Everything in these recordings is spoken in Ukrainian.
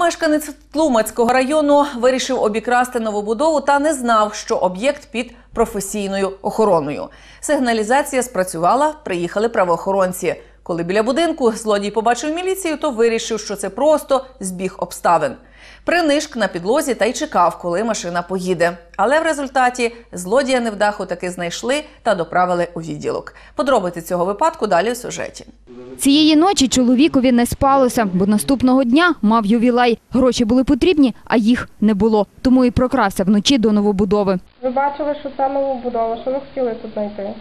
Мешканець Тлумацького району вирішив обікрасти новобудову та не знав, що об'єкт під професійною охороною. Сигналізація спрацювала, приїхали правоохоронці. Коли біля будинку злодій побачив міліцію, то вирішив, що це просто збіг обставин. Принишк на підлозі та й чекав, коли машина поїде. Але в результаті злодія невдаху таки знайшли та доправили у відділок. Подробиці цього випадку далі в сюжеті. Цієї ночі чоловікові не спалося, бо наступного дня мав ювілей. Гроші були потрібні, а їх не було. Тому і прокрався вночі до новобудови. Ви бачили, що це новобудова, що ви хотіли тут знайти?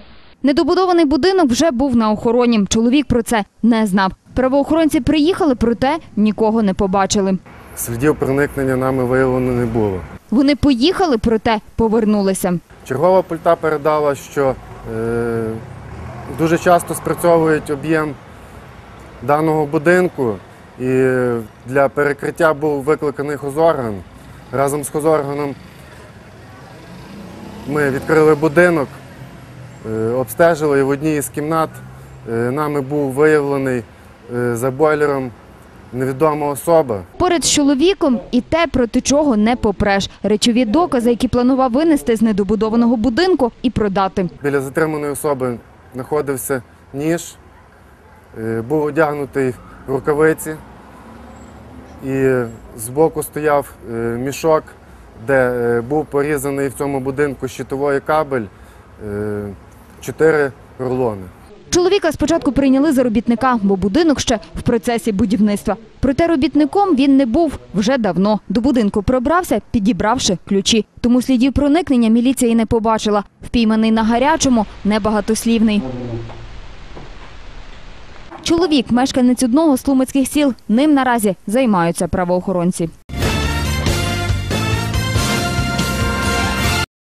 Недобудований будинок вже був на охороні. Чоловік про це не знав. Правоохоронці приїхали, проте нікого не побачили. Слідів проникнення нами виявлено не було. Вони поїхали, проте повернулися. Чергова пульта передала, що е, дуже часто спрацьовують об'єм даного будинку, і для перекриття був викликаний хозорган. Разом з хозорганом ми відкрили будинок, обстежили і в одній із кімнат е, нами був виявлений е, за бойлером невідома особа. Поряд з чоловіком і те, проти чого не попреш. Речові докази, які планував винести з недобудованого будинку і продати. Біля затриманої особи знаходився ніж, е, був одягнутий в рукавиці і збоку стояв е, мішок, де е, був порізаний в цьому будинку щитовий кабель, е, чотири рулони. Чоловіка спочатку прийняли за робітника, бо будинок ще в процесі будівництва. Проте робітником він не був вже давно. До будинку пробрався, підібравши ключі. Тому слідів проникнення міліція і не побачила. Впійманий на гарячому, небагатослівний. Чоловік, мешканець одного з тлумацьких сіл, ним наразі займаються правоохоронці.